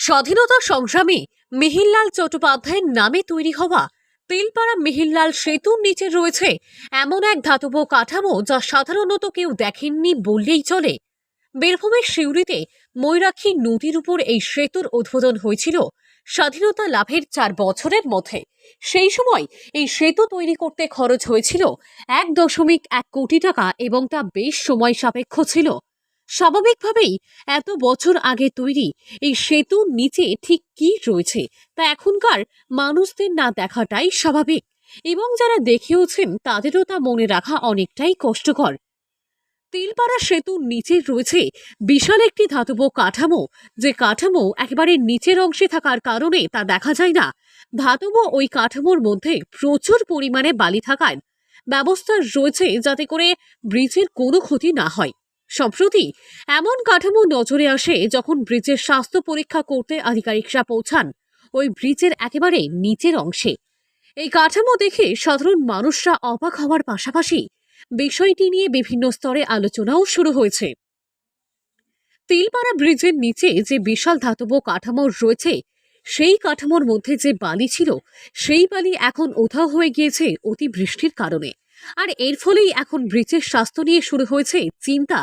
স্বাধীনতা সংগ্রামে মিহিরলাল চট্টোপাধ্যায়ের নামে তৈরি হওয়া তেলপাড়া মিহিরলাল সেতুর নিচে রয়েছে এমন এক ধাতব কাঠামো যা সাধারণত কেউ দেখেননি বললেই চলে। বীরভূমের সিউড়িতে ময়ূরাক্ষী নদীর উপর এই সেতুর উদ্বোধন হয়েছিল স্বাধীনতা লাভের চার বছরের মধ্যে। সেই সময় এই সেতু তৈরি করতে খরচ হয়েছিল এক দশমিক এক কোটি টাকা এবং তা বেশ সময় সাপেক্ষ ছিল। স্বাভাবিকভাবেই এত বছর আগে তৈরি এই সেতুর নিচে ঠিক কি রয়েছে তা এখনকার মানুষদের না দেখাটাই স্বাভাবিক এবং যারা দেখেওছেন তাদেরও তা মনে রাখা অনেকটাই কষ্টকর। তিলপাড়া সেতুর নিচে রয়েছে বিশাল একটি ধাতব কাঠামো, যে কাঠামো একেবারে নিচের অংশে থাকার কারণে তা দেখা যায় না। ধাতব ওই কাঠামোর মধ্যে প্রচুর পরিমাণে বালি থাকার ব্যবস্থা রয়েছে যাতে করে ব্রিজের কোনো ক্ষতি না হয়। সম্প্রতি এমন কাঠামো নজরে আসে যখন ব্রিজের স্বাস্থ্য পরীক্ষা করতে আধিকারিকরা পৌঁছান। ওই ব্রিজের একেবারে নিচের অংশে। এই কাঠামো দেখে সাধারণ মানুষরা অবাক হওয়ার পাশাপাশি বিষয়টি নিয়ে বিভিন্ন স্তরে আলোচনাও শুরু হয়েছে। তিলপাড়া ব্রিজের নিচে যে বিশাল ধাতব কাঠামো রয়েছে, সেই কাঠামোর মধ্যে যে বালি ছিল, সেই বালি এখন উধাও হয়ে গিয়েছে অতিবৃষ্টির কারণে। আর এর ফলেই এখন ব্রিজের স্বাস্থ্য নিয়ে শুরু হয়েছে চিন্তা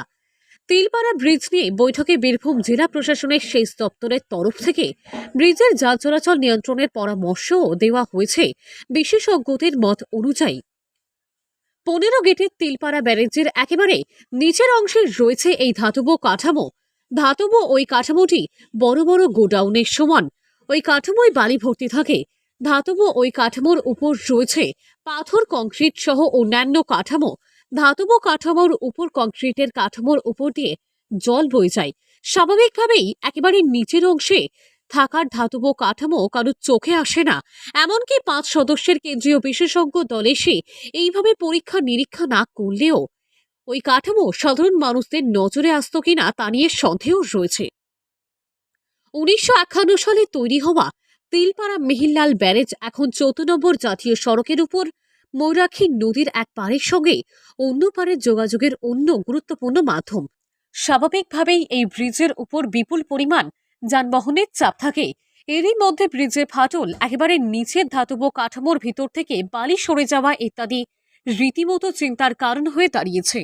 তিলপাড়া ব্রিজ নিয়ে বৈঠকে বীরভূম জেলা প্রশাসনের সেচ দপ্তরের তরফ থেকে ব্রিজের যান চলাচল নিয়ন্ত্রণের পরামর্শও দেওয়া হয়েছে। বিশেষজ্ঞদের মত অনুযায়ী পনেরো গেটের তিলপাড়া ব্যারেজের একেবারে নিচের অংশে রয়েছে এই ধাতব কাঠামো। ধাতব ওই কাঠামোটি বড় বড় গোডাউনের সমান। ওই কাঠামোয় বালি ভর্তি থাকে। ধাতব ওই কাঠামোর উপর রয়েছে পাথর, কংক্রিট সহ অন্যান্য কাঠামো। ধাতব কাঠামোর উপর, কংক্রিটের কাঠামোর উপর দিয়ে জল বয়ে যায়। স্বাভাবিকভাবেই একেবারে নিচের অংশে থাকার ধাতব কাঠামো কারোর চোখে আসে না। এমনকি পাঁচ সদস্যের কেন্দ্রীয় বিশেষজ্ঞ দল এসে এইভাবে পরীক্ষা নিরীক্ষা না করলেও ওই কাঠামো সাধারণ মানুষদের নজরে আসতো কিনা তা নিয়ে সন্দেহ রয়েছে। উনিশশো একান্ন সালে তৈরি হওয়া তিলপাড়া মেহিরলাল ব্যারেজ এখন চৌদ্দ নম্বর জাতীয় সড়কের উপর ময়ূরাক্ষী নদীর এক পাড়ের সঙ্গে অন্য পাড়ের যোগাযোগের অন্য গুরুত্বপূর্ণ মাধ্যম। স্বাভাবিকভাবেই এই ব্রিজের উপর বিপুল পরিমাণ যানবাহনের চাপ থাকে। এরই মধ্যে ব্রিজের ফাটল একেবারে নিচের ধাতব কাঠামোর ভিতর থেকে বালি সরে যাওয়া ইত্যাদি রীতিমতো চিন্তার কারণ হয়ে দাঁড়িয়েছে।